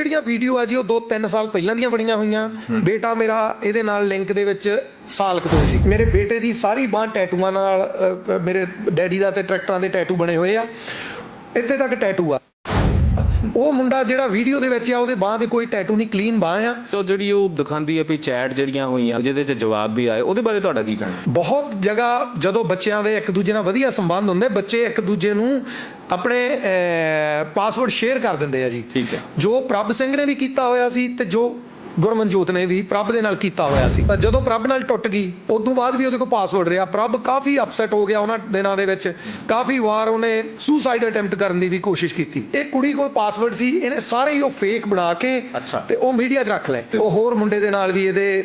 ਜਿਹੜੀਆਂ ਵੀਡੀਓ ਆ ਜੀ ਉਹ 2-3 ਸਾਲ ਪਹਿਲਾਂ ਦੀਆਂ ਬਣੀਆਂ ਹੋਈਆਂ। ਬੇਟਾ ਮੇਰਾ ਇਹਦੇ ਨਾਲ ਲਿੰਕ ਦੇ ਵਿੱਚ ਸਾਲ ਕੁ ਤੋਂ ਸੀ। ਮੇਰੇ ਬੇਟੇ ਦੀ ਸਾਰੀ ਬਾਂਹ ਟੈਟੂਆਂ ਨਾਲ ਮੇਰੇ ਡੈਡੀ ਦਾ ਤੇ ਟਰੈਕਟਰਾਂ ਦੇ ਟੈਟੂ ਬਣੇ ਹੋਏ ਆ। ਇੱਥੇ ਤੱਕ ਟੈਟੂ ਆ। ਉਹ ਮੁੰਡਾ ਜਿਹੜਾ ਵੀਡੀਓ ਦੇ ਵਿੱਚ ਆ ਉਹਦੇ ਬਾਂਹ ਦੇ ਕੋਈ ਟੈਟੂ ਨਹੀਂ ਕਲੀਨ ਬਾਂਹ ਆ। ਤੋ ਜਿਹੜੀ ਉਹ ਦਿਖਾਉਂਦੀ ਹੈ ਵੀ ਚੈਟ ਜਿਹੜੀਆਂ ਹੋਈਆਂ ਜਿਹਦੇ 'ਚ ਜਵਾਬ ਵੀ ਆਏ ਉਹਦੇ ਬਾਰੇ ਤੁਹਾਡਾ ਕੀ ਕਹਿਣਾ? ਬਹੁਤ ਜਗ੍ਹਾ ਜਦੋਂ ਬੱਚਿਆਂ ਦੇ ਇੱਕ ਦੂਜੇ ਨਾਲ ਵਧੀਆ ਸੰਬੰਧ ਹੁੰਦੇ ਬੱਚੇ ਇੱਕ ਦੂਜੇ ਨੂੰ ਆਪਣੇ ਪਾਸਵਰਡ ਸ਼ੇਅਰ ਕਰ ਦਿੰਦੇ ਆ ਜੀ। ਠੀਕ ਹੈ। ਜੋ ਪ੍ਰਭ ਸਿੰਘ ਨੇ ਵੀ ਕੀਤਾ ਹੋਇਆ ਸੀ ਤੇ ਜੋ ਗੁਰਮਨਜੋਤ ਨੇ ਵੀ ਪ੍ਰਭ ਦੇ ਨਾਲ ਕੀਤਾ ਹੋਇਆ ਸੀ। ਪਰ ਜਦੋਂ ਪ੍ਰਭ ਨਾਲ ਟੁੱਟ ਗਈ ਉਸ ਤੋਂ ਬਾਅਦ ਵੀ ਉਹਦੇ ਕੋਲ ਪਾਸਵਰਡ ਰਿਹਾ। ਪ੍ਰਭ ਕਾਫੀ ਅਪਸੈਟ ਹੋ ਗਿਆ ਉਹਨਾਂ ਦਿਨਾਂ ਦੇ ਵਿੱਚ। ਕਾਫੀ ਵਾਰ ਉਹਨੇ ਸੁਸਾਈਡ ਅਟੈਂਪਟ ਕਰਨ ਦੀ ਵੀ ਕੋਸ਼ਿਸ਼ ਕੀਤੀ। ਇਹ ਕੁੜੀ ਕੋਲ ਪਾਸਵਰਡ ਸੀ ਇਹਨੇ ਸਾਰੇ ਹੀ ਉਹ ਫੇਕ ਬਣਾ ਕੇ। ਤੇ ਉਹ ਮੀਡੀਆ 'ਚ ਰੱਖ ਲਏ। ਉਹ ਹੋਰ ਮੁੰਡੇ ਦੇ ਨਾਲ ਵੀ ਇਹਦੇ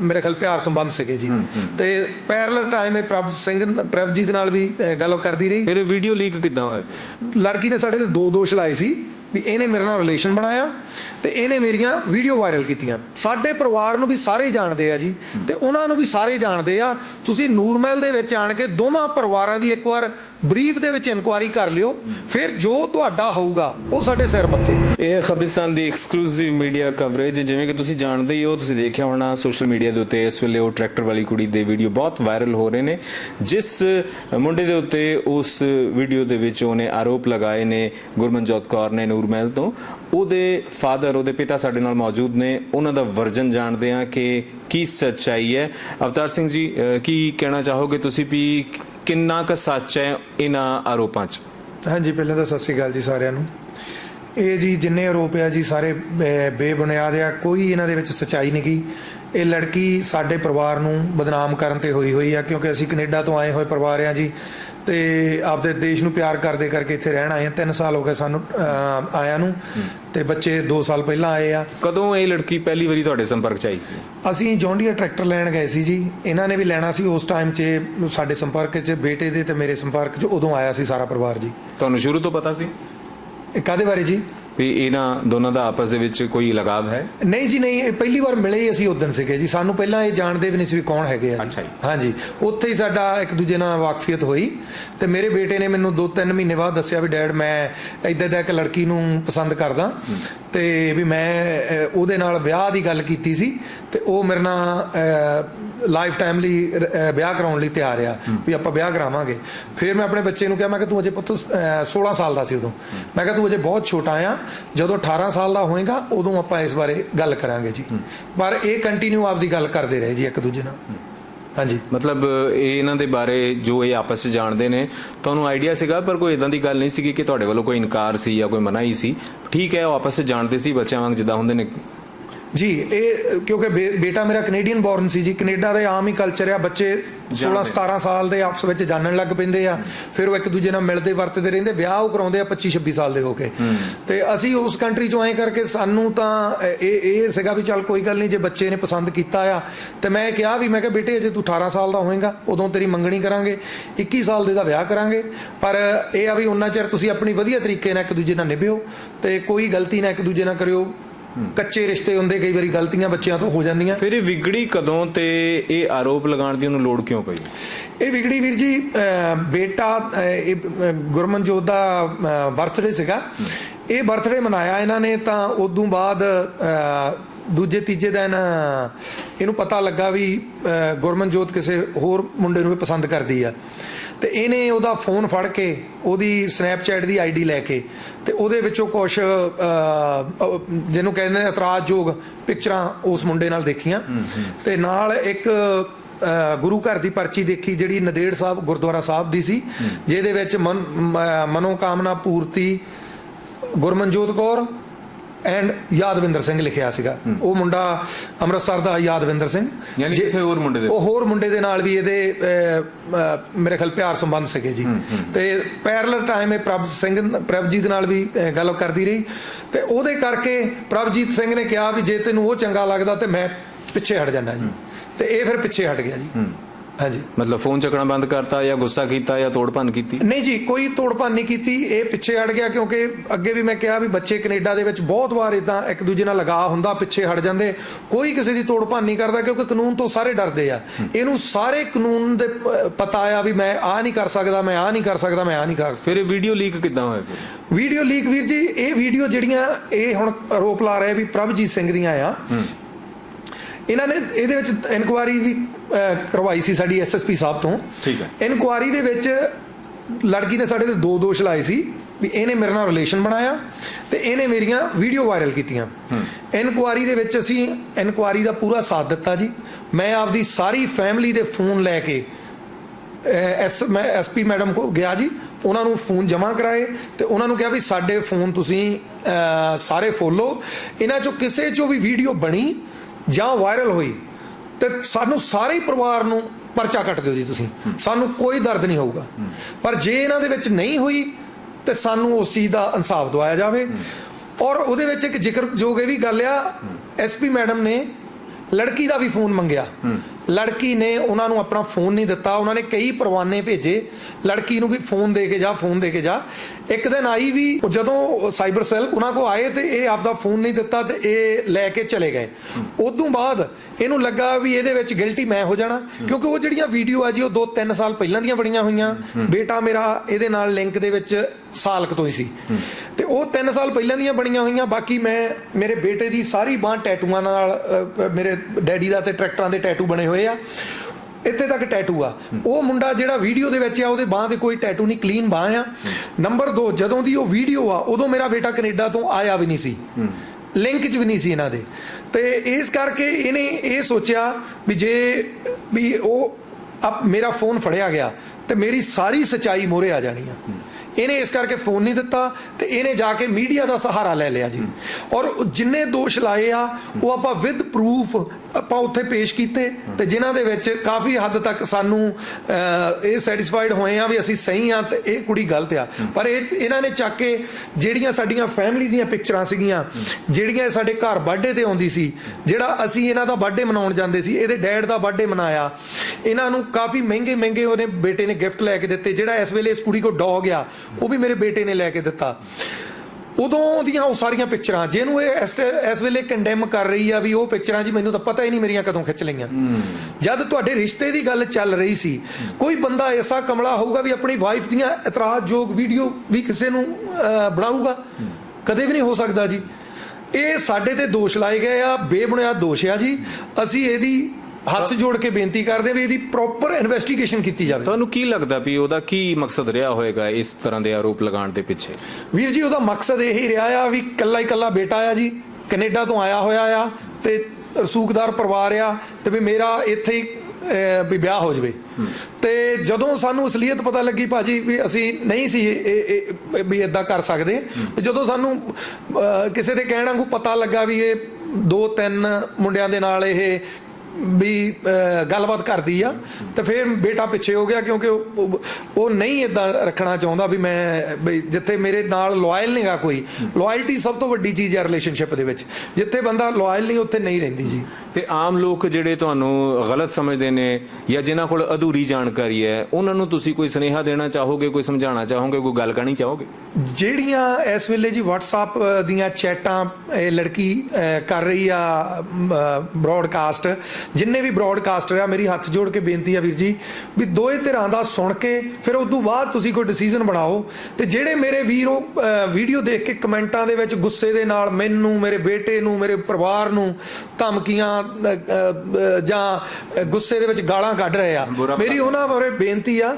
ਮੇਰੇ ਖਿਆਲ ਪਿਆਰ ਸੰਬੰਧ ਸੀਗੇ ਜੀ। ਤੇ ਪੈਰਲਲ ਟਾਈਮ ਇਹ ਪ੍ਰਭ ਸਿੰਘ ਪ੍ਰਭਜੀਤ ਨਾਲ ਵੀ ਗੱਲ ਕਰਦੀ ਰਹੀ। ਫਿਰ ਵੀਡੀਓ ਲੀਕ ਕਿੱਦਾਂ ਹੋਇਆ? ਲੜਕੀ ਨੇ ਸਾਡੇ ਤੇ ਦੋ ਦੋਸ਼ ਲਾਏ ਸੀ। ਵੀ ਇਹਨੇ ਮੇਰੇ ਨਾਲ ਰਿਲੇਸ਼ਨ ਬਣਾਇਆ ਤੇ ਇਹਨੇ ਮੇਰੀਆਂ ਵੀਡੀਓ ਵਾਇਰਲ ਕੀਤੀਆਂ। ਸਾਡੇ ਪਰਿਵਾਰ ਨੂੰ ਵੀ ਸਾਰੇ ਜਾਣਦੇ ਆ ਜੀ ਤੇ ਉਹਨਾਂ ਨੂੰ ਵੀ ਸਾਰੇ ਜਾਣਦੇ ਆ। ਤੁਸੀਂ ਨੂਰਮਹਿਲ ਦੇ ਵਿੱਚ ਆਣ ਕੇ ਦੋਵਾਂ ਪਰਿਵਾਰਾਂ ਦੀ ਇੱਕ ਵਾਰ ਬਰੀਫ ਦੇ ਵਿੱਚ ਇਨਕੁਆਇਰੀ ਕਰ ਲਿਓ, ਫਿਰ ਜੋ ਤੁਹਾਡਾ ਹੋਊਗਾ, ਉਹ ਸਾਡੇ ਸਿਰ ਮੱਥੇ। ਇਹ ਖਬਰਿਸਤਾਨ ਦੀ ਐਕਸਕਲੂਸਿਵ ਮੀਡੀਆ ਕਵਰੇਜ ਜਿਵੇਂ ਕਿ ਤੁਸੀਂ ਜਾਣਦੇ ਹੀ ਹੋ, ਤੁਸੀਂ ਦੇਖਿਆ ਹੋਣਾ ਸੋਸ਼ਲ ਮੀਡੀਆ ਦੇ ਉੱਤੇ ਇਸ ਵੇਲੇ ਉਹ ਟਰੈਕਟਰ ਵਾਲੀ ਕੁੜੀ ਦੇ ਵੀਡੀਓ ਬਹੁਤ ਵਾਇਰਲ ਹੋ ਰਹੇ ਨੇ, ਜਿਸ ਮੁੰਡੇ ਦੇ ਉੱਤੇ ਉਸ ਵੀਡੀਓ ਦੇ ਵਿੱਚ ਉਹਨੇ ਆਰੋਪ ਲਗਾਏ ਨੇ ਗੁਰਮਨਜੋਤ ਕੌਰ ਨੇ ਨੂਰਮਹਿਲ ਤੋਂ। ਉਹਦੇ ਫਾਦਰ ਉਹਦੇ ਪਿਤਾ ਸਾਡੇ ਨਾਲ ਮੌਜੂਦ ਨੇ। ਉਹਨਾਂ ਦਾ ਵਰਜਨ ਜਾਣਦੇ ਆ ਕਿ ਕੀ ਸੱਚਾਈ ਹੈ। ਅਵਤਾਰ ਸਿੰਘ ਜੀ ਕੀ ਕਹਿਣਾ ਚਾਹੋਗੇ ਤੁਸੀਂ ਵੀ ਕਿੰਨਾ ਕੁ ਸੱਚ ਹੈ ਇਹਨਾਂ ਆਰੋਪਾਂ 'ਚ? ਹਾਂਜੀ, ਪਹਿਲਾਂ ਤਾਂ ਸਤਿ ਸ੍ਰੀ ਅਕਾਲ ਜੀ ਸਾਰਿਆਂ ਨੂੰ। ਇਹ ਜੀ ਜਿੰਨੇ ਆਰੋਪ ਆ ਜੀ, ਸਾਰੇ ਬੇ- ਬੇਬੁਨਿਆਦ ਆ, ਕੋਈ ਇਹਨਾਂ ਦੇ ਵਿੱਚ ਸਚਾਈ ਨਹੀਂ ਗੀ ਇਹ ਲੜਕੀ ਸਾਡੇ ਪਰਿਵਾਰ ਨੂੰ ਬਦਨਾਮ ਕਰਨ ਤੇ ਹੋਈ ਹੋਈ ਆ, ਕਿਉਂਕਿ ਅਸੀਂ ਕੈਨੇਡਾ ਤੋਂ ਆਏ ਹੋਏ ਪਰਿਵਾਰ ਆ ਜੀ। ਤੇ ਆਪਦੇ ਦੇਸ਼ ਨੂੰ ਪਿਆਰ ਕਰਦੇ ਕਰਕੇ ਇੱਥੇ ਰਹਿਣ ਆਏ ਆ। 3 ਸਾਲ ਹੋ ਗਏ ਸਾਨੂੰ ਅਹ, ਆਇਆਂ ਨੂੰ। ਤੇ ਬੱਚੇ 2 ਸਾਲ ਪਹਿਲਾਂ ਆਏ ਆ। ਕਦੋਂ ਇਹ ਲੜਕੀ ਪਹਿਲੀ ਵਾਰੀ ਤੁਹਾਡੇ ਸੰਪਰਕ 'ਚ ਆਈ ਸੀ? ਅਸੀਂ ਜੌਂਡੀਅਰ ਟਰੈਕਟਰ ਲੈਣ ਗਏ ਸੀ ਜੀ। ਇਹਨਾਂ ਨੇ ਵੀ ਲੈਣਾ ਸੀ। ਉਸ ਟਾਈਮ 'ਚ ਇਹ ਸਾਡੇ ਸੰਪਰਕ 'ਚ ਬੇਟੇ ਦੇ ਤੇ ਮੇਰੇ ਸੰਪਰਕ 'ਚ ਉਦੋਂ ਆਇਆ ਸੀ ਸਾਰਾ ਪਰਿਵਾਰ ਜੀ। ਤੁਹਾਨੂੰ ਸ਼ੁਰੂ ਤੋਂ ਪਤਾ ਸੀ? ਇਹ ਕਾਦੇ ਬਾਰੇ ਜੀ? ਵੀ ਇਹਨਾਂ ਦੋਨਾਂ ਦਾ ਆਪਸ ਦੇ ਵਿੱਚ ਕੋਈ ਲਗਾਵ ਹੈ? ਨਹੀਂ ਜੀ ਨਹੀਂ ਇਹ ਪਹਿਲੀ ਵਾਰ ਮਿਲੇ ਹੀ ਅਸੀਂ ਉਦੋਂ ਸੀਗੇ ਜੀ। ਸਾਨੂੰ ਪਹਿਲਾਂ ਇਹ ਜਾਣਦੇ ਵੀ ਨਹੀਂ ਸੀ ਵੀ ਕੌਣ ਹੈਗੇ ਆ। ਅੱਛਾ ਜੀ। ਹਾਂਜੀ। ਉੱਥੇ ਹੀ ਸਾਡਾ ਇੱਕ ਦੂਜੇ ਨਾਲ ਵਾਕਫੀਅਤ ਹੋਈ ਤੇ ਮੇਰੇ ਬੇਟੇ ਨੇ ਮੈਨੂੰ 2-3 ਮਹੀਨੇ ਬਾਅਦ ਦੱਸਿਆ ਵੀ ਡੈਡ ਮੈਂ ਇਦਾਂ ਦਾ ਇੱਕ ਲੜਕੀ ਨੂੰ ਪਸੰਦ ਕਰਦਾ। ਤੇ ਵੀ ਮੈਂ ਉਹਦੇ ਨਾਲ ਵਿਆਹ ਦੀ ਗੱਲ ਕੀਤੀ ਸੀ ਤੇ ਉਹ ਮੇਰੇ ਨਾਲ ਲਾਈਫ ਟਾਈਮ ਲਈ ਵਿਆਹ ਕਰਾਉਣ ਲਈ ਤਿਆਰ ਆ ਵੀ ਆਪਾਂ ਵਿਆਹ ਕਰਾਵਾਂਗੇ। ਫਿਰ ਮੈਂ ਆਪਣੇ ਬੱਚੇ ਨੂੰ ਕਿਹਾ ਮੈਂ ਕਿ ਤੂੰ ਅਜੇ ਪੁੱਤ ਅਹ, 16 ਸਾਲ ਦਾ ਸੀ ਉਦੋਂ। ਮੈਂ ਕਿਹਾ ਤੂੰ ਅਜੇ ਬਹੁਤ ਛੋਟਾ ਆ ਜਦੋਂ 18 ਸਾਲ ਦਾ ਹੋਏਗਾ ਉਦੋਂ ਆਪਾਂ ਇਸ ਬਾਰੇ ਗੱਲ ਕਰਾਂਗੇ ਜੀ। ਪਰ ਇਹ ਕੰਟੀਨਿਊ ਆਪਦੀ ਗੱਲ ਕਰਦੇ ਰਹੇ ਜੀ ਇੱਕ ਦੂਜੇ ਨਾਲ। ਹਾਂਜੀ। ਮਤਲਬ, ਇਹ ਇਹਨਾਂ ਦੇ ਬਾਰੇ ਜੋ ਇਹ ਆਪਸ ਵਿੱਚ ਜਾਣਦੇ ਨੇ, ਤੁਹਾਨੂੰ ਆਈਡੀਆ ਸੀਗਾ, ਪਰ ਕੋਈ ਇਦਾਂ ਦੀ ਗੱਲ ਨਹੀਂ ਸੀਗੀ ਕਿ ਤੁਹਾਡੇ ਵੱਲੋਂ ਕੋਈ ਇਨਕਾਰ ਸੀ ਜਾਂ ਕੋਈ ਮਨਾਹੀ ਸੀ। ਠੀਕ ਹੈ, ਉਹ ਆਪਸ ਵਿੱਚ ਜਾਣਦੇ ਸੀ, ਬੱਚਿਆਂ ਵਾਂਗ ਜਿੱਦਾਂ ਹੁੰਦੇ ਨੇ। ਜੀ ਇਹ ਕਿਉਂਕਿ ਬੇਟਾ ਮੇਰਾ ਕੈਨੇਡੀਅਨ ਬੋਰਨ ਸੀ ਜੀ ਕੈਨੇਡਾ ਦੇ ਆਮ ਹੀ ਕਲਚਰ ਆ ਬੱਚੇ 16 17 ਸਾਲ ਦੇ ਆਪਸ ਵਿੱਚ ਜਾਣਨ ਲੱਗ ਪੈਂਦੇ ਆ ਫਿਰ ਉਹ ਇੱਕ ਦੂਜੇ ਨਾਲ ਮਿਲਦੇ ਵਰਤਦੇ ਰਹਿੰਦੇ ਵਿਆਹ ਉਹ ਕਰਾਉਂਦੇ ਆ 25 26 ਸਾਲ ਦੇ ਹੋ ਕੇ। ਤੇ ਅਸੀਂ ਉਸ ਕੰਟਰੀ ਚੋਂ ਆਏ ਕਰਕੇ ਸਾਨੂੰ ਤਾਂ ਇਹ ਇਹ ਸੀਗਾ ਵੀ ਚੱਲ ਕੋਈ ਗੱਲ ਨਹੀਂ ਜੇ ਬੱਚੇ ਨੇ ਪਸੰਦ ਕੀਤਾ ਆ ਤੇ ਮੈਂ ਕਿਹਾ ਵੀ ਮੈਂ ਕਿਹਾ ਬੇਟੇ ਜੇ ਤੂੰ 18 ਸਾਲ ਦਾ ਹੋਏਗਾ ਉਦੋਂ ਤੇਰੀ ਮੰਗਣੀ ਕਰਾਂਗੇ 21 ਸਾਲ ਦੇ ਦਾ ਵਿਆਹ ਕਰਾਂਗੇ ਪਰ ਇਹ ਆ ਵੀ ਉਹਨਾਂ ਚਿਰ ਤੁਸੀਂ ਆਪਣੀ ਵਧੀਆ ਤਰੀਕੇ ਨਾਲ ਇੱਕ ਦੂਜੇ ਨਾਲ ਨਿਭਿਓ ਤੇ ਕੋਈ ਗਲਤੀ ਨਾ ਇੱਕ ਦੂਜੇ ਨਾਲ ਕਰਿਓ ਕੱਚੇ ਰਿਸ਼ਤੇ ਹੁੰਦੇ ਕਈ ਵਾਰੀ ਗਲਤੀਆਂ ਬੱਚਿਆਂ ਤੋਂ ਹੋ ਜਾਂਦੀਆਂ। ਫਿਰ ਇਹ ਵਿਗੜੀ ਕਦੋਂ ਤੇ ਇਹ ਆਰੋਪ ਲਗਾਉਣ ਦੀ ਉਹਨੂੰ ਲੋੜ ਕਿਉਂ ਪਈ? ਇਹ ਵਿਗੜੀ ਵੀਰ ਜੀ ਬੇਟਾ ਗੁਰਮਨਜੋਤ ਦਾ ਬਰਥਡੇ ਸੀਗਾ। ਇਹ ਬਰਥਡੇ ਮਨਾਇਆ ਇਹਨਾਂ ਨੇ ਤਾਂ ਉਦੋਂ ਬਾਅਦ ਦੂਜੇ ਤੀਜੇ ਦਿਨ ਇਹਨੂੰ ਪਤਾ ਲੱਗਾ ਵੀ ਗੁਰਮਨਜੋਤ ਕਿਸੇ ਹੋਰ ਮੁੰਡੇ ਨੂੰ ਵੀ ਪਸੰਦ ਕਰਦੀ ਆ। ਤੇ ਇਹਨੇ ਉਹਦਾ ਫੋਨ ਫੜ ਕੇ ਉਹਦੀ ਸਨੈਪਚੈਟ ਦੀ ਆਈਡੀ ਲੈ ਕੇ ਤੇ ਉਹਦੇ ਵਿੱਚੋਂ ਕੁਝ ਜਿਹਨੂੰ ਕਹਿੰਦੇ ਨੇ ਇਤਰਾਜ਼ਯੋਗ ਪਿਕਚਰਾਂ ਉਸ ਮੁੰਡੇ ਨਾਲ ਦੇਖੀਆਂ। ਤੇ ਨਾਲ ਇੱਕ ਗੁਰੂ ਘਰ ਦੀ ਪਰਚੀ ਦੇਖੀ ਜਿਹੜੀ ਨਦੇੜ ਸਾਹਿਬ ਗੁਰਦੁਆਰਾ ਸਾਹਿਬ ਦੀ ਸੀ। ਜਿਹਦੇ ਵਿੱਚ ਮਨ- ਮਨੋਕਾਮਨਾ ਪੂਰਤੀ ਗੁਰਮਨਜੋਤ ਕੌਰ ਐਂਡ ਯਾਦਵਿੰਦਰ ਸਿੰਘ ਲਿਖਿਆ ਸੀਗਾ। ਉਹ ਮੁੰਡਾ ਅੰਮ੍ਰਿਤਸਰ ਦਾ ਯਾਦਵਿੰਦਰ ਸਿੰਘ ਯਾਨੀ ਕਿਸੇ ਹੋਰ ਮੁੰਡੇ ਦੇ। ਉਹ ਹੋਰ ਮੁੰਡੇ ਦੇ ਨਾਲ ਵੀ ਇਹਦੇ ਮੇਰੇ ਖਿਆਲ ਪਿਆਰ ਸੰਬੰਧ ਸੀਗੇ ਜੀ। ਤੇ ਪੈਰਲਲ ਟਾਈਮ ਇਹ ਪ੍ਰਭ ਸਿੰਘ ਪ੍ਰਭਜੀਤ ਨਾਲ ਵੀ ਗੱਲ ਕਰਦੀ ਰਹੀ। ਤੇ ਉਹਦੇ ਕਰਕੇ ਪ੍ਰਭਜੀਤ ਸਿੰਘ ਨੇ ਕਿਹਾ ਵੀ ਜੇ ਤੈਨੂੰ ਉਹ ਚੰਗਾ ਲੱਗਦਾ ਤੇ ਮੈਂ ਪਿੱਛੇ ਹਟ ਜਾਣਾ ਜੀ। ਤੇ ਇਹ ਫਿਰ ਪਿੱਛੇ ਹਟ ਗਿਆ ਜੀ। ਹਾਂਜੀ। ਮਤਲਬ ਫੋਨ ਚੱਕਣਾ ਬੰਦ ਕਰਤਾ ਜਾਂ ਗੁੱਸਾ ਕੀਤਾ ਜਾਂ ਤੋੜ ਭੰਨ ਕੀਤੀ? ਨਹੀਂ ਜੀ ਕੋਈ ਤੋੜਪਾਨ ਨਹੀਂ ਕੀਤੀ। ਇਹ ਪਿੱਛੇ ਹਟ ਗਿਆ ਕਿਉਂਕਿ ਅੱਗੇ ਵੀ ਮੈਂ ਕਿਹਾ ਵੀ ਬੱਚੇ ਕੈਨੇਡਾ ਦੇ ਵਿੱਚ ਬਹੁਤ ਵਾਰ ਇਦਾਂ ਇੱਕ ਦੂਜੇ ਨਾਲ ਲਗਾ ਹੁੰਦਾ ਪਿੱਛੇ ਹਟ ਜਾਂਦੇ। ਕੋਈ ਕਿਸੇ ਦੀ ਤੋੜਪਾਨ ਨਹੀਂ ਕਰਦਾ ਕਿਉਂਕਿ ਕਾਨੂੰਨ ਤੋਂ ਸਾਰੇ ਡਰਦੇ ਆ। ਇਹਨੂੰ ਸਾਰੇ ਕਾਨੂੰਨ ਦੇ ਪਤਾ ਆ ਵੀ ਮੈਂ ਆ ਨਹੀਂ ਕਰ ਸਕਦਾ ਮੈਂ ਆ ਨਹੀਂ ਕਰ ਸਕਦਾ ਮੈਂ ਆ ਨਹੀਂ ਕਰ ਫਿਰ ਇਹ ਵੀਡੀਓ ਲੀਕ ਕਿੱਦਾਂ ਹੋਇਆ ਫਿਰ? ਵੀਡੀਓ ਲੀਕ ਵੀਰ ਜੀ ਇਹ ਵੀਡੀਓ ਜਿਹੜੀਆਂ ਇਹ ਹੁਣ ਆਰੋਪ ਲਾ ਰਹੇ ਵੀ ਪ੍ਰਭਜੀਤ ਸਿੰਘ ਦੀਆਂ ਆ। ਇਹਨਾਂ ਨੇ ਇਹਦੇ ਵਿੱਚ ਇਨਕੁਆਰੀ ਵੀ ਕਰਵਾਈ ਸੀ ਸਾਡੀ ਐਸਐਸਪੀ ਸਾਹਿਬ ਤੋਂ। ਠੀਕ ਹੈ। ਇਨਕੁਆਰੀ ਦੇ ਵਿੱਚ ਲੜਕੀ ਨੇ ਸਾਡੇ ਤੇ ਦੋ ਦੋਸ਼ ਲਾਏ ਸੀ ਵੀ ਇਹਨੇ ਮੇਰੇ ਨਾਲ ਰਿਲੇਸ਼ਨ ਬਣਾਇਆ ਤੇ ਇਹਨੇ ਮੇਰੀਆਂ ਵੀਡੀਓ ਵਾਇਰਲ ਕੀਤੀਆਂ। ਇਨਕੁਆਰੀ ਦੇ ਵਿੱਚ ਅਸੀਂ ਇਨਕੁਆਰੀ ਦਾ ਪੂਰਾ ਸਾਥ ਦਿੱਤਾ ਜੀ। ਮੈਂ ਆਪਦੀ ਸਾਰੀ ਫੈਮਿਲੀ ਦੇ ਫੋਨ ਲੈ ਕੇ ਐਸ ਮੈਂ ਐਸਪੀ ਮੈਡਮ ਕੋ ਗਿਆ ਜੀ। ਉਹਨਾਂ ਨੂੰ ਫੋਨ ਜਮ੍ਹਾਂ ਕਰਾਏ ਤੇ ਉਹਨਾਂ ਨੂੰ ਕਿਹਾ ਵੀ ਸਾਡੇ ਫੋਨ ਤੁਸੀਂ ਸਾਰੇ ਫੋਲੋ। ਇਹਨਾਂ ਚੋਂ ਕਿਸੇ ਚੋਂ ਵੀ ਵੀਡੀਓ ਬਣੀ ਜਾਂ ਵਾਇਰਲ ਹੋਈ, ਤੇ ਸਾਨੂੰ ਸਾਰੇ ਪਰਿਵਾਰ ਨੂੰ ਪਰਚਾ ਕੱਟ ਦਿਓ ਜੀ ਤੁਸੀਂ। ਸਾਨੂੰ ਕੋਈ ਦਰਦ ਨਹੀਂ ਹੋਊਗਾ। ਪਰ ਜੇ ਇਹਨਾਂ ਦੇ ਵਿੱਚ ਨਹੀਂ ਹੋਈ, ਤੇ ਸਾਨੂੰ ਉਸ ਚੀਜ਼ ਦਾ ਇਨਸਾਫ ਦਵਾਇਆ ਜਾਵੇ। ਔਰ ਉਹਦੇ ਵਿੱਚ ਇੱਕ ਜ਼ਿਕਰਯੋਗ ਇਹ ਵੀ ਗੱਲ ਆ ਐਸਪੀ ਮੈਡਮ ਨੇ ਲੜਕੀ ਦਾ ਵੀ ਫੋਨ ਮੰਗਿਆ। ਲੜਕੀ ਨੇ ਉਹਨਾਂ ਨੂੰ ਆਪਣਾ ਫੋਨ ਨਹੀਂ ਦਿੱਤਾ, ਉਹਨਾਂ ਨੇ ਕਈ ਪਰਵਾਨੇ ਭੇਜੇ। ਲੜਕੀ ਨੂੰ ਵੀ ਫੋਨ ਦੇ ਕੇ ਜਾ, ਫੋਨ ਦੇ ਕੇ ਜਾ। ਇੱਕ ਦਿਨ ਆਈ ਵੀ ਜਦੋਂ ਸਾਈਬਰ ਸੈੱਲ ਉਹਨਾਂ ਕੋ ਆਏ ਤੇ ਇਹ ਆਪਦਾ ਫੋਨ ਨਹੀਂ ਦਿੱਤਾ ਤੇ ਇਹ ਲੈ ਕੇ ਚਲੇ ਗਏ। ਉਦੋਂ ਬਾਅਦ ਇਹਨੂੰ ਲੱਗਾ ਵੀ ਇਹਦੇ ਵਿੱਚ ਗਿਲਟੀ ਮੈਂ ਹੋ ਜਾਣਾ, ਕਿਉਂਕਿ ਉਹ ਜਿਹੜੀਆਂ ਵੀਡੀਓ ਆ ਜੀ, ਉਹ 2-3 ਸਾਲ ਪਹਿਲਾਂ ਦੀਆਂ ਬਣੀਆਂ ਹੋਈਆਂ। ਬੇਟਾ ਮੇਰਾ ਇਹਦੇ ਨਾਲ ਲਿੰਕ ਦੇ ਵਿੱਚ ਸਾਲਕ ਤੋਂ ਹੀ ਸੀ। ਤੇ ਉਹ 3 ਸਾਲ ਪਹਿਲਾਂ ਦੀਆਂ ਬਣੀਆਂ ਹੋਈਆਂ, ਬਾਕੀ ਮੈਂ ਮੇਰੇ ਬੇਟੇ ਦੀ ਸਾਰੀ ਬਾਹ ਟੈਟੂਆਂ ਨਾਲ ਮੇਰੇ ਡੈਡੀ ਦਾ ਤੇ ਟਰੈਕਟਰਾਂ ਦੇ ਟੈਟੂ ਬਣੇ ਹੋਏ ਹੋਏ ਆ। ਇੱਥੇ ਤੱਕ ਟੈਟੂ ਆ। ਉਹ ਮੁੰਡਾ ਜਿਹੜਾ ਵੀਡੀਓ ਦੇ ਵਿੱਚ ਆ, ਉਹਦੇ ਬਾਹ ਤੇ ਕੋਈ ਟੈਟੂ ਨਹੀਂ ਕਲੀਨ ਬਾਹ ਆ। ਨੰਬਰ 2 ਜਦੋਂ ਦੀ ਉਹ ਵੀਡੀਓ ਆ, ਉਦੋਂ ਮੇਰਾ ਬੇਟਾ ਕੈਨੇਡਾ ਤੋਂ ਆਇਆ ਵੀ ਨਹੀਂ ਸੀ। ਲਿੰਕ 'ਚ ਵੀ ਨਹੀਂ ਸੀ ਇਹਨਾਂ ਦੇ। ਤੇ ਇਸ ਕਰਕੇ ਇਹਨੇ ਇਹ ਸੋਚਿਆ ਵੀ ਜੇ ਵੀ ਉਹ ਅਬ ਮੇਰਾ ਫੋਨ ਫੜਿਆ ਗਿਆ, ਤੇ ਮੇਰੀ ਸਾਰੀ ਸਚਾਈ ਮੋਰੇ ਆ ਜਾਣੀ ਆ। ਇਹਨੇ ਇਸ ਕਰਕੇ ਫੋਨ ਨਹੀਂ ਦਿੱਤਾ, ਤੇ ਇਹਨੇ ਜਾ ਕੇ ਮੀਡੀਆ ਦਾ ਸਹਾਰਾ ਲੈ ਲਿਆ ਜੀ। ਔਰ ਜਿੰਨੇ ਦੋਸ਼ ਲਾਏ ਆ, ਉਹ ਆਪਾਂ ਵਿਦ ਪ੍ਰੂਫ ਆਪਾਂ ਉੱਥੇ ਪੇਸ਼ ਕੀਤੇ ਤੇ ਜਿਨ੍ਹਾਂ ਦੇ ਵਿੱਚ ਕਾਫੀ ਹੱਦ ਤੱਕ ਸਾਨੂੰ ਇਹ ਸੈਟੀਸਫਾਈਡ ਹੋਏ ਆ ਵੀ ਅਸੀਂ ਸਹੀ ਆ ਤੇ ਇਹ ਕੁੜੀ ਗਲਤ ਆ। ਪਰ ਇਹ, ਇਹਨਾਂ ਨੇ ਚੱਕ ਕੇ ਜਿਹੜੀਆਂ ਸਾਡੀਆਂ ਫੈਮਿਲੀ ਦੀਆਂ ਪਿਕਚਰਾਂ ਸੀਗੀਆਂ, ਜਿਹੜੀਆਂ ਸਾਡੇ ਘਰ ਬਰਥਡੇ ਤੇ ਆਉਂਦੀ ਸੀ, ਜਿਹੜਾ ਅਸੀਂ ਇਹਨਾਂ ਦਾ ਬਰਥਡੇ ਮਨਾਉਣ ਜਾਂਦੇ ਸੀ, ਇਹਦੇ ਡੈਡ ਦਾ ਬਰਥਡੇ ਮਨਾਇਆ। ਇਹਨਾਂ ਨੂੰ ਕਾਫੀ ਮਹਿੰਗੇ ਮਹਿੰਗੇ ਉਹਨੇ ਬੇਟੇ ਨੇ ਗਿਫਟ ਲੈ ਕੇ ਦਿੱਤੇ, ਜਿਹੜਾ ਇਸ ਵੇਲੇ ਇਸ ਕੁੜੀ ਕੋ ਡੌਗ ਆ, ਉਹ ਵੀ ਮੇਰੇ ਬੇਟੇ ਨੇ ਲੈ ਕੇ ਦਿੱਤਾ। ਉਦੋਂ ਦੀਆਂ ਉਹ ਸਾਰੀਆਂ ਪਿਕਚਰਾਂ ਜਿਹਨੂੰ ਇਹ ਇਸ ਇਸ ਵੇਲੇ ਕੰਡੈਮ ਕਰ ਰਹੀ ਆ ਵੀ ਉਹ ਪਿਕਚਰਾਂ ਜੀ ਮੈਨੂੰ ਤਾਂ ਪਤਾ ਹੀ ਨਹੀਂ ਮੇਰੀਆਂ ਕਦੋਂ ਖਿੱਚ ਲਈਆਂ। ਜਦ ਤੁਹਾਡੇ ਰਿਸ਼ਤੇ ਦੀ ਗੱਲ ਚੱਲ ਰਹੀ ਸੀ ਕੋਈ ਬੰਦਾ ਐਸਾ ਕਮਲਾ ਹੋਊਗਾ ਵੀ ਆਪਣੀ ਵਾਈਫ ਦੀਆਂ ਇਤਰਾਜ਼ਯੋਗ ਵੀਡੀਓ ਵੀ ਕਿਸੇ ਨੂੰ ਬਣਾਊਗਾ? ਕਦੇ ਵੀ ਨਹੀਂ ਹੋ ਸਕਦਾ ਜੀ। ਇਹ ਸਾਡੇ ਤੇ ਦੋਸ਼ ਲਾਏ ਗਏ ਆ ਬੇਬੁਨਿਆਦ ਦੋਸ਼ ਆ ਜੀ। ਅਸੀਂ ਇਹਦੀ ਹੱਥ ਜੋੜ ਕੇ ਬੇਨਤੀ ਕਰਦੇ ਵੀ ਇਹਦੀ ਪ੍ਰੋਪਰ ਇਨਵੈਸਟੀਗੇਸ਼ਨ ਕੀਤੀ ਜਾਵੇ। ਤੁਹਾਨੂੰ ਕੀ ਲੱਗਦਾ ਵੀ ਉਹਦਾ ਕੀ ਮਕਸਦ ਰਿਹਾ ਹੋਏਗਾ ਇਸ ਤਰ੍ਹਾਂ ਦੇ ਆਰੋਪ ਲਗਾਉਣ ਦੇ ਪਿੱਛੇ? ਵੀਰ ਜੀ ਉਹਦਾ ਮਕਸਦ ਇਹ ਹੀ ਰਿਹਾ ਆ ਵੀ ਕੱਲਾ ਹੀ ਕੱਲਾ ਬੇਟਾ ਆ ਜੀ ਕੈਨੇਡਾ ਤੋਂ ਆਇਆ ਹੋਇਆ ਆ ਤੇ ਰਸੂਖਦਾਰ ਪਰਿਵਾਰ ਆ ਤੇ ਵੀ ਮੇਰਾ ਇੱਥੇ ਹੀ ਅਹ, ਵੀ ਵਿਆਹ ਹੋ ਜਵੇ। ਤੇ ਜਦੋਂ ਸਾਨੂੰ ਅਸਲੀਅਤ ਪਤਾ ਲੱਗੀ ਭਾਜੀ ਵੀ ਅਸੀਂ ਨਹੀਂ ਸੀ ਇਹ- ਇਹ ਇਹ ਵੀ ਇਦਾਂ ਕਰ ਸਕਦੇ ਤੇ ਜਦੋਂ ਸਾਨੂੰ ਅਹ, ਕਿਸੇ ਦੇ ਕਹਿਣ ਵਾਂਗੂ ਪਤਾ ਲੱਗਾ ਵੀ ਇਹ ਦੋ ਤਿੰਨ ਮੁੰਡਿਆਂ ਦੇ ਨਾਲ ਇਹ ਵੀ ਗੱਲਬਾਤ ਕਰਦੀ ਆ ਤੇ ਫਿਰ ਬੇਟਾ ਪਿੱਛੇ ਹੋ ਗਿਆ ਕਿਉਂਕਿ ਉਹ- ਨਹੀਂ ਇਦਾਂ ਰੱਖਣਾ ਚਾਹੁੰਦਾ ਵੀ ਮੈਂ ਜਿੱਥੇ ਮੇਰੇ ਨਾਲ ਲਾਇਲ ਨਹੀਂਗਾ ਕੋਈ। ਲਾਇਲਟੀ ਸਭ ਤੋਂ ਵੱਡੀ ਚੀਜ਼ ਹੈ ਰਿਲੇਸ਼ਨਸ਼ਿਪ ਦੇ ਵਿੱਚ। ਜਿੱਥੇ ਬੰਦਾ ਲਾਇਲ ਨਹੀਂ ਉੱਥੇ ਨਹੀਂ ਰਹਿੰਦੀ ਜੀ। ਤੇ ਆਮ ਲੋਕ ਜਿਹੜੇ ਤੁਹਾਨੂੰ ਗਲਤ ਸਮਝਦੇ ਨੇ ਜਾਂ ਜਿਨ੍ਹਾਂ ਕੋਲ ਅਧੂਰੀ ਜਾਣਕਾਰੀ ਹੈ ਉਹਨਾਂ ਨੂੰ ਤੁਸੀਂ ਕੋਈ ਸੁਨੇਹਾ ਦੇਣਾ ਚਾਹੋਗੇ ਕੋਈ ਸਮਝਾਉਣਾ ਚਾਹੋਗੇ ਕੋਈ ਗੱਲ ਕਰਨੀ ਚਾਹੋਗੇ? ਜਿਹੜੀਆਂ ਇਸ ਵੇਲੇ ਜੀ WhatsApp ਦੀਆਂ ਚੈਟਾਂ ਇਹ ਲੜਕੀ ਕਰ ਰਹੀ ਆ ਬ੍ਰੌਡਕਾਸਟ ਜਿੰਨੇ ਵੀ ਬ੍ਰੌਡਕਾਸਟਰ ਆ ਮੇਰੀ ਹੱਥ ਜੋੜ ਕੇ ਬੇਨਤੀ ਆ ਵੀਰ ਜੀ ਵੀ ਦੋਏ ਧਿਰਾਂ ਦਾ ਸੁਣ ਕੇ ਫਿਰ ਉਸ ਤੋਂ ਬਾਅਦ ਤੁਸੀਂ ਕੋਈ ਡਿਸੀਜਨ ਬਣਾਓ ਤੇ ਜਿਹੜੇ ਮੇਰੇ ਵੀਰ ਉਹ ਵੀਡੀਓ ਦੇਖ ਕੇ ਕਮੈਂਟਾਂ ਦੇ ਵਿੱਚ ਗੁੱਸੇ ਦੇ ਨਾਲ ਮੈਨੂੰ ਮੇਰੇ ਬੇਟੇ ਨੂੰ ਮੇਰੇ ਪਰਿਵਾਰ ਨੂੰ ਧਮਕੀਆਂ ਜਾਂ ਗੁੱਸੇ ਦੇ ਵਿੱਚ ਗਾਲਾਂ ਕੱਢ ਰਹੇ ਆ। ਮੇਰੀ ਉਹਨਾਂ ਬਾਰੇ ਬੇਨਤੀ ਆ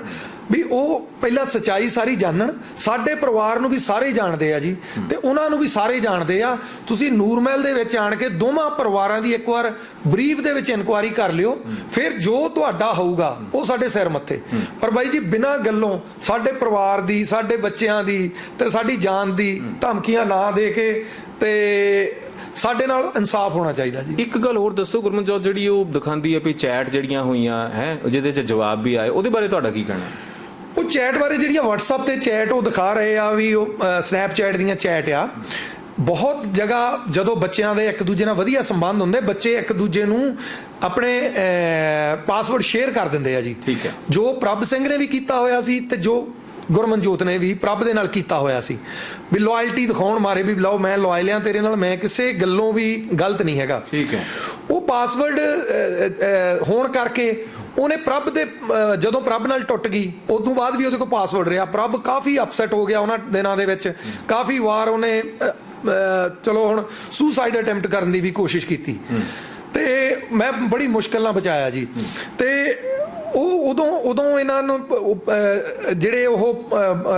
ਵੀ ਉਹ ਪਹਿਲਾਂ ਸਚਾਈ ਸਾਰੀ ਜਾਣਨ, ਸਾਡੇ ਪਰਿਵਾਰ ਨੂੰ ਵੀ ਸਾਰੇ ਜਾਣਦੇ ਆ ਜੀ, ਤੇ ਉਹਨਾਂ ਨੂੰ ਵੀ ਸਾਰੇ ਜਾਣਦੇ ਆ। ਤੁਸੀਂ ਨੂਰਮਹਿਲ ਦੇ ਵਿੱਚ ਆਣ ਕੇ ਦੋਵਾਂ ਪਰਿਵਾਰਾਂ ਦੀ ਇੱਕ ਵਾਰ ਬਰੀਫ ਦੇ ਵਿੱਚ ਇਨਕੁਆਇਰੀ ਕਰ ਲਿਓ, ਫਿਰ ਜੋ ਤੁਹਾਡਾ ਹੋਊਗਾ, ਉਹ ਸਾਡੇ ਸਿਰ ਮੱਥੇ। ਪਰ ਬਾਈ ਜੀ, ਬਿਨਾਂ ਗੱਲੋਂ ਸਾਡੇ ਪਰਿਵਾਰ ਦੀ, ਸਾਡੇ ਬੱਚਿਆਂ ਦੀ ਤੇ ਸਾਡੀ ਜਾਨ ਦੀ ਧਮਕੀਆਂ ਨਾ ਦੇ ਕੇ ਤੇ ਸਾਡੇ ਨਾਲ ਇਨਸਾਫ ਹੋਣਾ ਚਾਹੀਦਾ ਜੀ। ਇੱਕ ਗੱਲ ਹੋਰ ਦੱਸੋ ਗੁਰਮਨਜੋਤ ਜਿਹੜੀ ਉਹ ਦਿਖਾਉਂਦੀ ਹੈ ਵੀ ਚੈਟ ਜਿਹੜੀਆਂ ਹੋਈਆਂ, ਹੈ, ਜਿਹਦੇ 'ਚ ਜਵਾਬ ਵੀ ਆਏ, ਉਹਦੇ ਬਾਰੇ ਤੁਹਾਡਾ ਕੀ ਕਹਿਣਾ? ਉਹ ਚੈਟ ਬਾਰੇ ਜਿਹੜੀਆਂ WhatsApp ਤੇ ਚੈਟ ਉਹ ਦਿਖਾ ਰਹੇ ਆ ਵੀ ਉਹ ਸਨੈਪਚੈਟ ਦੀਆਂ ਚੈਟ ਆ ਬਹੁਤ ਜਗ੍ਹਾ ਜਦੋਂ ਬੱਚਿਆਂ ਦੇ ਇੱਕ ਦੂਜੇ ਨਾਲ ਵਧੀਆ ਸੰਬੰਧ ਹੁੰਦੇ ਬੱਚੇ ਇੱਕ ਦੂਜੇ ਨੂੰ ਆਪਣੇ ਪਾਸਵਰਡ ਸ਼ੇਅਰ ਕਰ ਦਿੰਦੇ ਆ ਜੀ ਠੀਕ ਹੈ। ਜੋ ਪ੍ਰਭ ਸਿੰਘ ਨੇ ਵੀ ਕੀਤਾ ਹੋਇਆ ਸੀ ਤੇ ਜੋ ਗੁਰਮਨਜੋਤ ਨੇ ਵੀ ਪ੍ਰਭ ਦੇ ਨਾਲ ਕੀਤਾ ਹੋਇਆ ਸੀ ਵੀ ਲਾਇਲਟੀ ਦਿਖਾਉਣ ਮਾਰੇ ਵੀ ਲਓ ਮੈਂ ਲਾਇਲ ਆ ਤੇਰੇ ਨਾਲ ਮੈਂ ਕਿਸੇ ਗੱਲੋਂ ਵੀ ਗਲਤ ਨਹੀਂ ਹੈਗਾ ਠੀਕ ਹੈ। ਉਹ ਪਾਸਵਰਡ ਹੋਣ ਕਰਕੇ ਉਹਨੇ ਪ੍ਰਭ ਦੇ ਜਦੋਂ ਪ੍ਰਭ ਨਾਲ ਟੁੱਟ ਗਈ ਉਸ ਤੋਂ ਬਾਅਦ ਵੀ ਉਹਦੇ ਕੋਲ ਪਾਸਵਰਡ ਰਿਹਾ। ਪ੍ਰਭ ਕਾਫੀ ਅਪਸੈਟ ਹੋ ਗਿਆ ਉਹਨਾਂ ਦਿਨਾਂ ਦੇ ਵਿੱਚ। ਕਾਫੀ ਵਾਰ ਉਹਨੇ ਚਲੋ ਹੁਣ ਸੁਸਾਈਡ ਅਟੈਂਪਟ ਕਰਨ ਦੀ ਵੀ ਕੋਸ਼ਿਸ਼ ਕੀਤੀ। ਤੇ ਮੈਂ ਬੜੀ ਮੁਸ਼ਕਲ ਨਾਲ ਬਚਾਇਆ ਜੀ। ਤੇ ਉਹ ਉਦੋਂ ਉਦੋਂ ਇਹਨਾਂ ਨੂੰ ਜਿਹੜੇ ਉਹ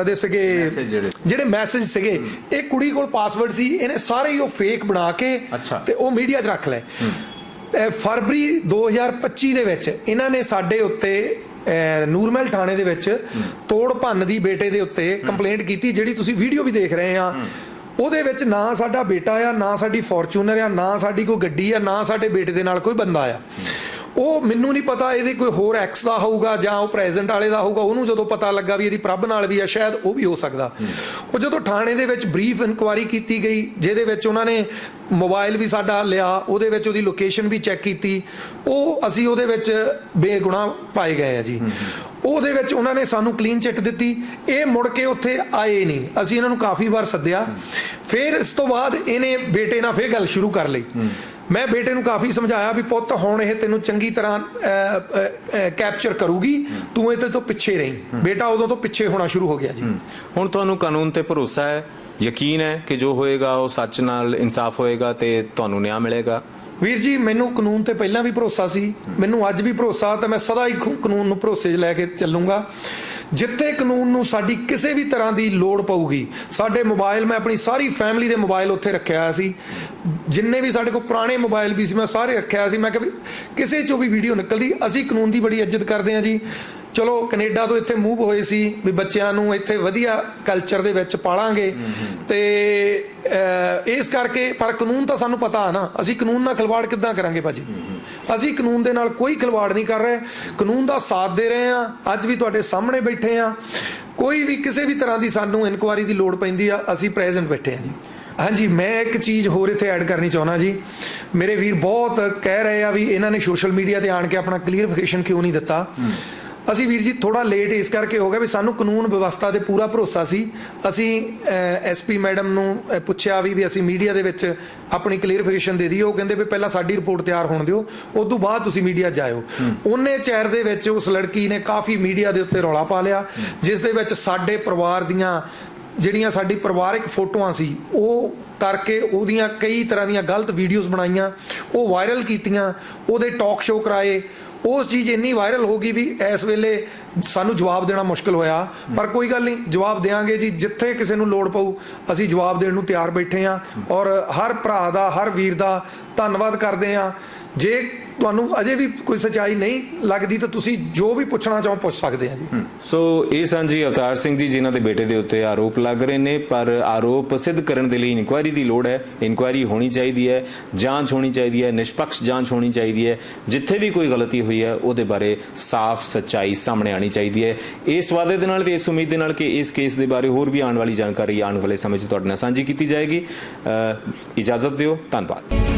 ਦੇ ਸੀਗੇ ਜਿਹੜੇ। ਮੈਸੇਜ ਸੀਗੇ ਇਹ ਕੁੜੀ ਕੋਲ ਪਾਸਵਰਡ ਸੀ ਇਹਨੇ ਸਾਰੇ ਹੀ ਉਹ ਫੇਕ ਬਣਾ ਕੇ। ਤੇ ਉਹ ਮੀਡੀਆ 'ਚ ਰੱਖ ਲਏ। ਫਰਵਰੀ 2025 ਦੇ ਵਿੱਚ ਇਹਨਾਂ ਨੇ ਸਾਡੇ ਉੱਤੇ ਨੂਰਮਹਿਲ ਥਾਣੇ ਦੇ ਵਿੱਚ ਤੋੜ ਭੰਨ ਦੀ ਬੇਟੇ ਦੇ ਉੱਤੇ ਕੰਪਲੇਂਟ ਕੀਤੀ, ਜਿਹੜੀ ਤੁਸੀਂ ਵੀਡੀਓ ਵੀ ਦੇਖ ਰਹੇ ਆ। ਉਹਦੇ ਵਿੱਚ ਨਾ ਸਾਡਾ ਬੇਟਾ ਆ, ਨਾ ਸਾਡੀ ਫੋਰਚੂਨਰ ਆ, ਨਾ ਸਾਡੀ ਕੋਈ ਗੱਡੀ ਆ, ਨਾ ਸਾਡੇ ਬੇਟੇ ਦੇ ਨਾਲ ਕੋਈ ਬੰਦਾ ਆ। ਉਹ ਮੈਨੂੰ ਨਹੀਂ ਪਤਾ ਇਹਦੇ ਕੋਈ ਹੋਰ ਐਕਸ ਦਾ ਹੋਊਗਾ ਜਾਂ ਉਹ ਪ੍ਰੈਜ਼ੈਂਟ ਵਾਲੇ ਦਾ ਹੋਊਗਾ ਉਹਨੂੰ ਜਦੋਂ ਪਤਾ ਲੱਗਾ ਵੀ ਇਹਦੀ ਪ੍ਰਭ ਨਾਲ ਵੀ ਆ ਸ਼ਾਇਦ ਉਹ ਵੀ ਹੋ ਸਕਦਾ। ਉਹ ਜਦੋਂ ਥਾਣੇ ਦੇ ਵਿੱਚ ਬਰੀਫ ਇਨਕੁਆਰੀ ਕੀਤੀ ਗਈ ਜਿਹਦੇ ਵਿੱਚ ਉਹਨਾਂ ਨੇ ਮੋਬਾਈਲ ਵੀ ਸਾਡਾ ਲਿਆ ਉਹਦੇ ਵਿੱਚ ਉਹਦੀ ਲੋਕੇਸ਼ਨ ਵੀ ਚੈੱਕ ਕੀਤੀ ਉਹ ਅਸੀਂ ਉਹਦੇ ਵਿੱਚ ਬੇਗੁਨਾਹ ਪਾਏ ਗਏ ਆ ਜੀ। ਉਹਦੇ ਵਿੱਚ ਉਹਨਾਂ ਨੇ ਸਾਨੂੰ ਕਲੀਨ ਚਿੱਟ ਦਿੱਤੀ ਇਹ ਮੁੜ ਕੇ ਉੱਥੇ ਆਏ ਨਹੀਂ। ਅਸੀਂ ਇਹਨਾਂ ਨੂੰ ਕਾਫੀ ਵਾਰ ਸੱਦਿਆ। ਫਿਰ ਇਸ ਤੋਂ ਬਾਅਦ ਇਹਨੇ ਬੇਟੇ ਨਾਲ ਫੇਰ ਗੱਲ ਸ਼ੁਰੂ ਕਰ ਲਈ। ਮੈਂ ਬੇਟੇ ਨੂੰ ਕਾਫੀ ਸਮਝਾਇਆ ਵੀ ਪੁੱਤ ਹੁਣ ਇਹ ਤੈਨੂੰ ਚੰਗੀ ਤਰ੍ਹਾਂ ਕੈਪਚਰ ਕਰੂਗੀ ਤੂੰ ਇਹਦੇ ਤੋਂ ਪਿੱਛੇ ਰਹੀਂ। ਬੇਟਾ ਉਦੋਂ ਤੋਂ ਪਿੱਛੇ ਹੋਣਾ ਸ਼ੁਰੂ ਹੋ ਗਿਆ ਜੀ। ਹੁਣ ਤੁਹਾਨੂੰ ਕਾਨੂੰਨ ਤੇ ਭਰੋਸਾ ਹੈ ਯਕੀਨ ਹੈ ਕਿ ਜੋ ਹੋਏਗਾ ਉਹ ਸੱਚ ਨਾਲ ਇਨਸਾਫ ਹੋਏਗਾ ਤੇ ਤੁਹਾਨੂੰ ਨਿਆਂ ਮਿਲੇਗਾ? ਵੀਰ ਜੀ ਮੈਨੂੰ ਕਾਨੂੰਨ ਤੇ ਪਹਿਲਾਂ ਵੀ ਭਰੋਸਾ ਸੀ। ਮੈਨੂੰ ਅੱਜ ਵੀ ਭਰੋਸਾ ਤੇ ਮੈਂ ਸਦਾ ਹੀ ਕਾਨੂੰਨ ਨੂੰ ਭਰੋਸੇ 'ਚ ਲੈ ਕੇ ਚੱਲੂੰਗਾ। ਜਿੱਥੇ ਕਾਨੂੰਨ ਨੂੰ ਸਾਡੀ ਕਿਸੇ ਵੀ ਤਰ੍ਹਾਂ ਦੀ ਲੋੜ ਪਊਗੀ। ਸਾਡੇ ਮੋਬਾਈਲ, ਮੈਂ ਆਪਣੀ ਸਾਰੀ ਫੈਮਿਲੀ ਦੇ ਮੋਬਾਈਲ ਉੱਥੇ ਰੱਖਿਆ ਹੋਇਆ ਸੀ। ਜਿੰਨੇ ਵੀ ਸਾਡੇ ਕੋਲ ਪੁਰਾਣੇ ਮੋਬਾਈਲ ਵੀ ਸੀ, ਮੈਂ ਸਾਰੇ ਰੱਖਿਆ ਹੋਇਆ ਸੀ। ਮੈਂ ਕਿਹਾ ਵੀ ਕਿਸੇ ਚੋਂ ਵੀ ਵੀਡੀਓ ਨਿਕਲਦੀ, ਅਸੀਂ ਕਾਨੂੰਨ ਦੀ ਬੜੀ ਇੱਜ਼ਤ ਕਰਦੇ ਹਾਂ ਜੀ। ਚਲੋ, ਕੈਨੇਡਾ ਤੋਂ ਇੱਥੇ ਮੂਵ ਹੋਏ ਸੀ ਵੀ ਬੱਚਿਆਂ ਨੂੰ ਇੱਥੇ ਵਧੀਆ ਕਲਚਰ ਦੇ ਵਿੱਚ ਪਾਲਾਂਗੇ। ਤੇ ਇਸ ਕਰਕੇ, ਪਰ ਕਾਨੂੰਨ ਤਾਂ ਸਾਨੂੰ ਪਤਾ ਆ ਨਾ। ਅਸੀਂ ਕਾਨੂੰਨ ਨਾਲ ਖਿਲਵਾੜ ਕਿੱਦਾਂ ਕਰਾਂਗੇ ਭਾਜੀ? ਅਸੀਂ ਕਾਨੂੰਨ ਦੇ ਨਾਲ ਕੋਈ ਖਿਲਵਾੜ ਨਹੀਂ ਕਰ ਰਹੇ। ਕਾਨੂੰਨ ਦਾ ਸਾਥ ਦੇ ਰਹੇ ਆ ਅੱਜ ਵੀ ਤੁਹਾਡੇ ਸਾਹਮਣੇ ਬੈਠੇ ਆ ਕੋਈ ਵੀ ਕਿਸੇ ਵੀ ਤਰ੍ਹਾਂ ਦੀ ਸਾਨੂੰ ਇਨਕੁਆਰੀ ਦੀ ਲੋੜ ਪੈਂਦੀ ਆ, ਅਸੀਂ ਪ੍ਰੈਜ਼ੈਂਟ ਬੈਠੇ ਆ ਜੀ। ਹਾਂਜੀ, ਮੈਂ ਇੱਕ ਚੀਜ਼ ਹੋਰ ਇੱਥੇ ਐਡ ਕਰਨੀ ਚਾਹੁੰਦਾ ਜੀ। ਮੇਰੇ ਵੀਰ ਬਹੁਤ ਕਹਿ ਰਹੇ ਆ ਵੀ ਇਹਨਾਂ ਨੇ ਸੋਸ਼ਲ ਮੀਡੀਆ ਤੇ ਆਣ ਕੇ ਆਪਣਾ ਕਲੀਅਰਫਿਕੇਸ਼ਨ ਕਿਉਂ ਨਹੀਂ ਦਿੱਤਾ। ਅਸੀਂ ਵੀਰ ਜੀ ਥੋੜਾ ਲੇਟ ਇਸ ਕਰਕੇ ਹੋ ਗਿਆ ਵੀ ਸਾਨੂੰ ਕਾਨੂੰਨ ਵਿਵਸਥਾ ਤੇ ਪੂਰਾ ਭਰੋਸਾ ਸੀ। ਅਸੀਂ ਐਸਪੀ ਮੈਡਮ ਨੂੰ ਪੁੱਛਿਆ ਵੀ ਵੀ ਅਸੀਂ ਮੀਡੀਆ ਦੇ ਵਿੱਚ ਆਪਣੀ ਕਲੀਅਰਿਫਿਕੇਸ਼ਨ ਦੇ ਦਈਏ। ਉਹ ਕਹਿੰਦੇ ਵੀ ਪਹਿਲਾਂ ਸਾਡੀ ਰਿਪੋਰਟ ਤਿਆਰ ਹੋਣ ਦਿਓ ਉਸ ਤੋਂ ਬਾਅਦ ਤੁਸੀਂ ਮੀਡੀਆ ਜਾਇਓ। ਉਹਨੇ ਚੈਰ ਦੇ ਵਿੱਚ ਉਸ ਲੜਕੀ ਨੇ ਕਾਫੀ ਮੀਡੀਆ ਦੇ ਉੱਤੇ ਰੌਲਾ ਪਾ ਲਿਆ, ਜਿਸ ਦੇ ਵਿੱਚ ਸਾਡੇ ਪਰਿਵਾਰ ਦੀਆਂ ਜਿਹੜੀਆਂ ਸਾਡੀ ਪਰਿਵਾਰਕ ਫੋਟੋਆਂ ਸੀ, ਉਹ ਕਰਕੇ ਉਹਦੀਆਂ ਕਈ ਤਰ੍ਹਾਂ ਦੀਆਂ ਗਲਤ ਵੀਡੀਓਜ਼ ਬਣਾਈਆਂ, ਉਹ ਵਾਇਰਲ ਕੀਤੀਆਂ, ਉਹਦੇ ਟਾਕ ਸ਼ੋਅ ਕਰਾਏ ਉਸ ਚੀਜ਼ ਇੰਨੀ ਵਾਇਰਲ ਹੋ ਗਈ ਵੀ ਇਸ ਵੇਲੇ ਸਾਨੂੰ ਜਵਾਬ ਦੇਣਾ ਮੁਸ਼ਕਲ ਹੋਇਆ। ਪਰ ਕੋਈ ਗੱਲ ਨਹੀਂ, ਜਵਾਬ ਦੇਾਂਗੇ ਜੀ, ਜਿੱਥੇ ਕਿਸੇ ਨੂੰ ਲੋੜ ਪਊ, ਅਸੀਂ ਜਵਾਬ ਦੇਣ ਨੂੰ ਤਿਆਰ ਬੈਠੇ ਹਾਂ। ਔਰ ਹਰ ਭਰਾ ਦਾ, ਹਰ ਵੀਰ ਦਾ ਧੰਨਵਾਦ ਕਰਦੇ ਹਾਂ। ਜੇ ਤੁਹਾਨੂੰ ਅਜੇ ਵੀ ਕੋਈ ਸਚਾਈ ਨਹੀਂ ਲੱਗਦੀ ਤਾਂ ਤੁਸੀਂ ਜੋ ਵੀ ਪੁੱਛਣਾ ਚਾਹੋ ਪੁੱਛ ਸਕਦੇ ਹਾਂ ਜੀ। ਸੋ ਇਹ ਸਾਂਝੀ ਅਵਤਾਰ ਸਿੰਘ ਜੀ, ਜਿਨ੍ਹਾਂ ਦੇ ਬੇਟੇ ਦੇ ਉੱਤੇ ਆਰੋਪ ਲੱਗ ਰਹੇ ਨੇ, ਪਰ ਆਰੋਪ ਸਿੱਧ ਕਰਨ ਦੇ ਲਈ ਇਨਕੁਆਇਰੀ ਦੀ ਲੋੜ ਹੈ। ਇਨਕੁਆਇਰੀ ਹੋਣੀ ਚਾਹੀਦੀ ਹੈ, ਜਾਂਚ ਹੋਣੀ ਚਾਹੀਦੀ ਹੈ, ਨਿਸ਼ਪਕਸ਼ ਜਾਂਚ ਹੋਣੀ ਚਾਹੀਦੀ ਹੈ। ਜਿੱਥੇ ਵੀ ਕੋਈ ਗਲਤੀ ਹੋਈ ਹੈ, ਉਹਦੇ ਬਾਰੇ ਸਾਫ਼ ਸੱਚਾਈ ਸਾਹਮਣੇ ਆਣੀ ਚਾਹੀਦੀ ਹੈ। ਇਸ ਵਾਅਦੇ ਦੇ ਨਾਲ ਤੇ ਇਸ ਉਮੀਦ ਦੇ ਨਾਲ ਕਿ ਇਸ ਕੇਸ ਦੇ ਬਾਰੇ ਹੋਰ ਵੀ ਆਉਣ ਵਾਲੀ ਜਾਣਕਾਰੀ ਆਉਣ ਵਾਲੇ ਸਮੇਂ 'ਚ ਤੁਹਾਡੇ ਨਾਲ ਸਾਂਝੀ ਕੀਤੀ ਜਾਏਗੀ। ਇਜਾਜ਼ਤ ਦਿਓ। ਧੰਨਵਾਦ।